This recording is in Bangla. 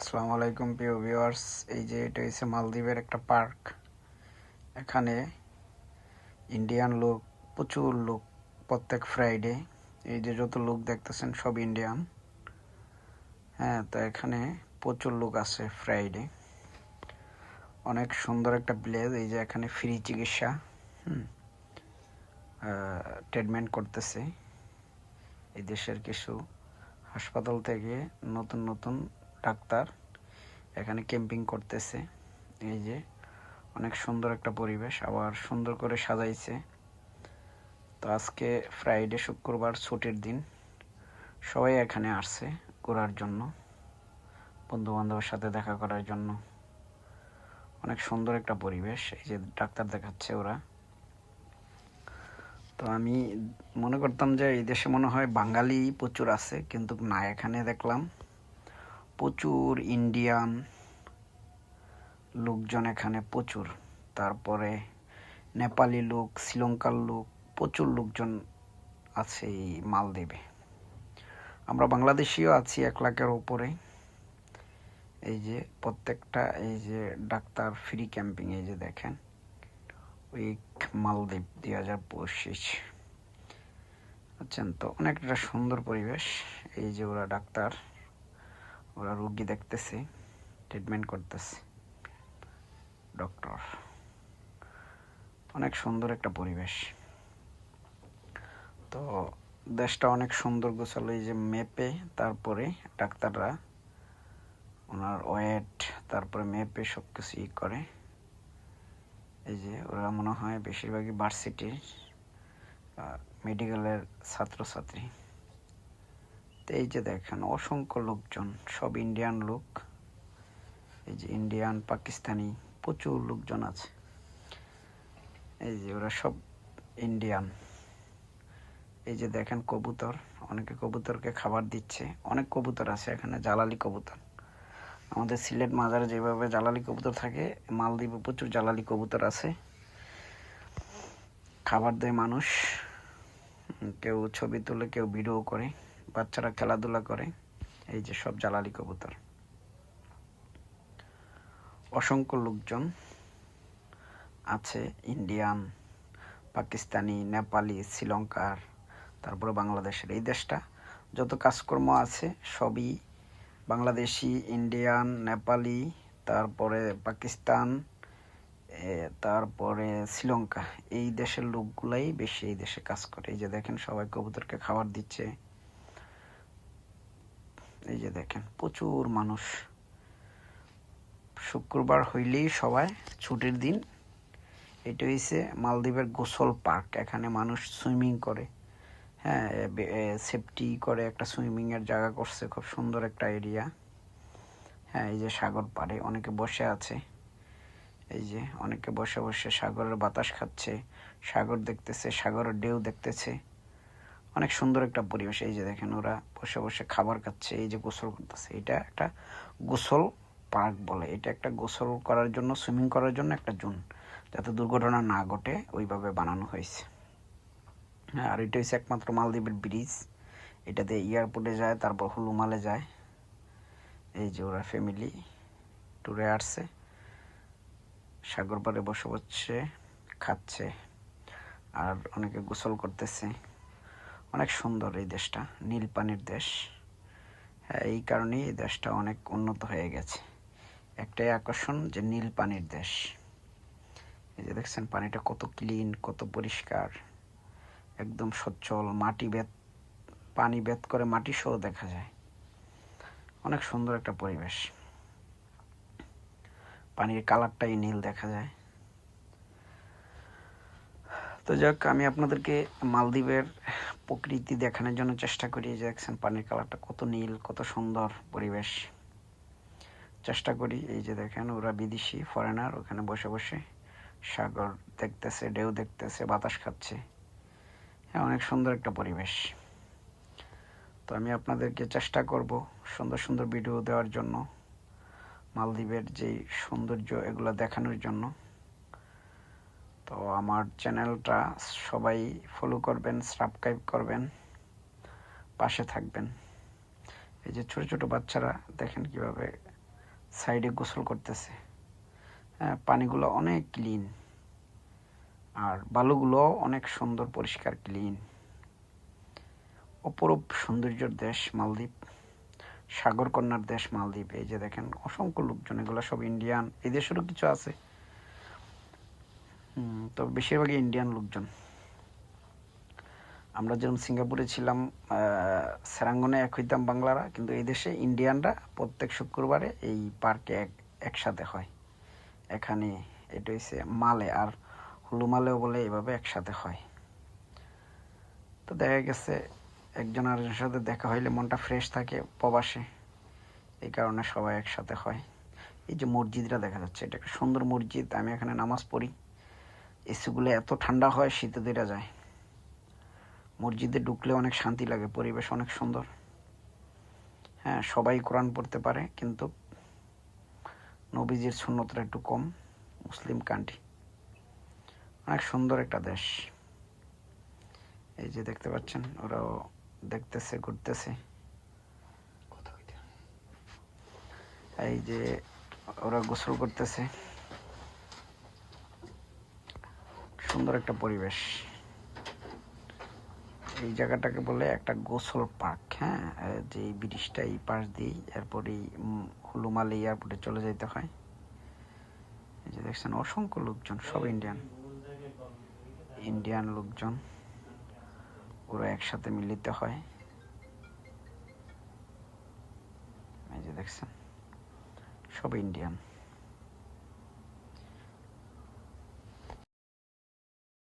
আসসালামু আলাইকুম, প্রিয় ভিউয়ার্স। এই যে এটা হচ্ছে মালদ্বীপের একটা পার্ক। এখানে ইন্ডিয়ান লোক, প্রচুর লোক, প্রত্যেক ফ্রাইডে এই যে যত লোক দেখতেছেন সব ইন্ডিয়ান হ্যাঁ তো এখানে প্রচুর লোক আছে ফ্রাইডে অনেক সুন্দর একটা প্লেস এই যে এখানে ফ্রি চিকিৎসা, হুম ট্রিটমেন্ট করতেছে। এই দেশের কিছু হাসপাতাল থেকে নতুন নতুন ডাক্তার। এখানে ক্যাম্পিং করতেছে। এই যে, অনেক সুন্দর একটা পরিবেশ, আবার সুন্দর করে সাজাইছে। তো আজকে ফ্রাইডে শুক্রবার ছুটির দিন। সবাই এখানে আসছে ঘোরার জন্য বন্ধু বান্ধবের সাথে দেখা করার জন্য। অনেক সুন্দর একটা পরিবেশ, এই যে ডাক্তার দেখাচ্ছে ওরা। তো আমি মনে করতাম যে এই দেশে মনে হয় বাঙালি প্রচুর আছে, কিন্তু না, এখানে দেখলাম প্রচুর ইন্ডিয়ান লোকজন এখানে প্রচুর। তারপরে নেপালি লোক, শ্রীলঙ্কার লোক, প্রচুর লোকজন আছে এই মালদ্বীপে। আমরা বাংলাদেশিও আছি এক লাখের উপরে। এই যে প্রত্যেকটা, এই যে ডাক্তার ফ্রি ক্যাম্পিং, এই যে দেখেন উইক মালদ্বীপ দুই হাজার পঁচিশ। বুঝছেন তো অনেকটা সুন্দর পরিবেশ। এই যে ওরা ডাক্তার। ওরা রোগী দেখতেছে ট্রিটমেন্ট করতেছে। ডক্টর অনেক সুন্দর একটা পরিবেশ। তো দেশটা অনেক সুন্দর গোছালো, এই যে মেপে তারপরে ডাক্তাররা ওনার ওয়েট, তারপরে মেপে সব কিছু ই করে। এই যে ওরা মনে হয় বেশিরভাগই ভার্সিটির মেডিকেলের ছাত্রছাত্রী। এই যে দেখেন, অসংখ্য লোকজন, সব ইন্ডিয়ান লোক, এই যে ইন্ডিয়ান পাকিস্তানি প্রচুর লোকজন আছে। এই যে ওরা সব ইন্ডিয়ান এই যে দেখেন কবুতর, অনেকে কবুতরকে খাবার দিচ্ছে। অনেক কবুতর আছে এখানে, জালালি কবুতর। আমাদের সিলেট মাজারে যেভাবে জালালি কবুতর থাকে, মালদ্বীপে প্রচুর জালালি কবুতর আছে। খাবার দেয় মানুষ কেউ ছবি তুলে, কেউ ভিডিও করে। বাচ্চারা খেলাধুলা করে, এই যে সব জালালি কবুতর। অসংখ্য লোকজন আছে, ইন্ডিয়ান, পাকিস্তানি, নেপালি, শ্রীলঙ্কার, তারপরে বাংলাদেশের। এই দেশটা যত কাজকর্ম আছে, সবই বাংলাদেশি, ইন্ডিয়ান, নেপালি, তারপরে পাকিস্তান তারপরে শ্রীলঙ্কা। এই দেশের লোকগুলাই বেশি এই দেশে কাজ করে। এই যে দেখেন সবাই কবুতরকে খাবার দিচ্ছে। এই যে দেখেন, প্রচুর মানুষ। শুক্রবার হইলেই সবাই ছুটির দিন। এটা হয়েছে মালদ্বীপের গোসল পার্ক। এখানে মানুষ সুইমিং করে। হ্যাঁ সেফটি করে একটা সুইমিংয়ের জায়গা করছে। খুব সুন্দর একটা এরিয়া। হ্যাঁ এই যে সাগর পাড়ে অনেকে বসে আছে। এই যে অনেকে বসে বসে সাগরের বাতাস খাচ্ছে। সাগর দেখতেছে, সাগরের ঢেউ দেখতেছে। অনেক সুন্দর একটা পরিবেশ, এই যে দেখেন ওরা বসে বসে খাবার খাচ্ছে, এই যে গোসল করতেছে। এটা একটা গোসল পার্ক বলে। এটা একটা গোসল করার জন্য, সুইমিং করার জন্য একটা জোন, যাতে দুর্ঘটনা না ঘটে, ওইভাবে বানানো হয়েছে। হ্যাঁ আর এটা হচ্ছে একমাত্র মালদ্বীপের ব্রিজ। এটাতে এয়ারপোর্টে যায়, তারপর হুলুমালে যায়। এই যে ওরা ফ্যামিলি ট্যুরে আসছে। সাগর পাড়ে বসে বসছে খাচ্ছে। আর অনেকে গোসল করতেছে। অনেক সুন্দর এই দেশটা, নীল পানির দেশ। হ্যাঁ এই কারণেই এই দেশটা অনেক উন্নত হয়ে গেছে। একটাই আকর্ষণ যে নীল পানির দেশ। এই যে দেখছেন, পানিটা কত ক্লিন কত পরিষ্কার। একদম সচ্ছল, মাটি বেত, পানি বেত করে মাটি সহ দেখা যায়। অনেক সুন্দর একটা পরিবেশ। পানির কালারটাই নীল দেখা যায়। তো যাক, আমি আপনাদেরকে মালদ্বীপের প্রকৃতি দেখানোর জন্য চেষ্টা করি যে দেখছেন পানির কালারটা কত নীল, কত সুন্দর পরিবেশ। চেষ্টা করি এই যে দেখেন ওরা বিদেশি ফরেনার ওখানে বসে বসে সাগর দেখতেছে, ঢেউ দেখতেছে, বাতাস খাচ্ছে। হ্যাঁ অনেক সুন্দর একটা পরিবেশ। তো আমি আপনাদেরকে চেষ্টা করব সুন্দর সুন্দর ভিডিও দেওয়ার জন্য, মালদ্বীপের যেই সৌন্দর্য এগুলো দেখানোর জন্য। তো আমার চ্যানেলটা সবাই ফলো করবেন সাবস্ক্রাইব করবেন, পাশে থাকবেন। এই যে ছোট ছোট বাচ্চারা, দেখেন কীভাবে সাইডে গোসল করতেছে। হ্যাঁ পানিগুলো অনেক ক্লিন আর বালুগুলো অনেক সুন্দর, পরিষ্কার ক্লিন অপরূপ সৌন্দর্যের দেশ মালদ্বীপ। সাগর কন্যার দেশ মালদ্বীপ। এই যে দেখেন, অসংখ্য লোকজন, এগুলো সব ইন্ডিয়ান এই দেশেরও কিছু আছে। তবে বেশিরভাগই ইন্ডিয়ান লোকজন। আমরা যেরকম সিঙ্গাপুরে ছিলাম সেরাঙ্গনে এক হইতাম বাংলারা, কিন্তু এই দেশে ইন্ডিয়ানরা প্রত্যেক শুক্রবারে এই পার্কে এক, একসাথে হয়। এখানে এটা হচ্ছে মালে, আর হুলুমালেও বলে এভাবে একসাথে হয়। তো দেখা গেছে একজন আরেকজনের সাথে দেখা হইলে মনটা ফ্রেশ থাকে প্রবাসে। এই কারণে সবাই একসাথে হয়। এই যে মসজিদটা দেখা যাচ্ছে, এটা একটা সুন্দর মসজিদ, আমি এখানে নামাজ পড়ি। এসিগুলো এত ঠান্ডা হয় শীতে দেরা যায়। মসজিদে ঢুকলে অনেক শান্তি লাগে পরিবেশ অনেক সুন্দর। হ্যাঁ সবাই কোরআন পড়তে পারে কিন্তু নবীজির শূন্যতটা একটু কম মুসলিম কান্ট্রি অনেক সুন্দর একটা দেশ। এই যে দেখতে পাচ্ছেন ওরাও দেখতেছে ঘুরতেছে। এই যে ওরা গোসল করতেছে। সুন্দর একটা পরিবেশ। এই জায়গাটাকে বলে একটা গোসল পার্ক হ্যাঁ? যে ব্রিজটা এই পাশ দিয়েই এরপরে হুলুমালি এয়ারপোর্টে চলে যেতে হয়। এই যে দেখছেন, অসংখ্য লোকজন, সব ইন্ডিয়ান। ইন্ডিয়ান লোকজন, ওরা একসাথে মিলিত হয়। এই যে দেখছেন, সব ইন্ডিয়ান।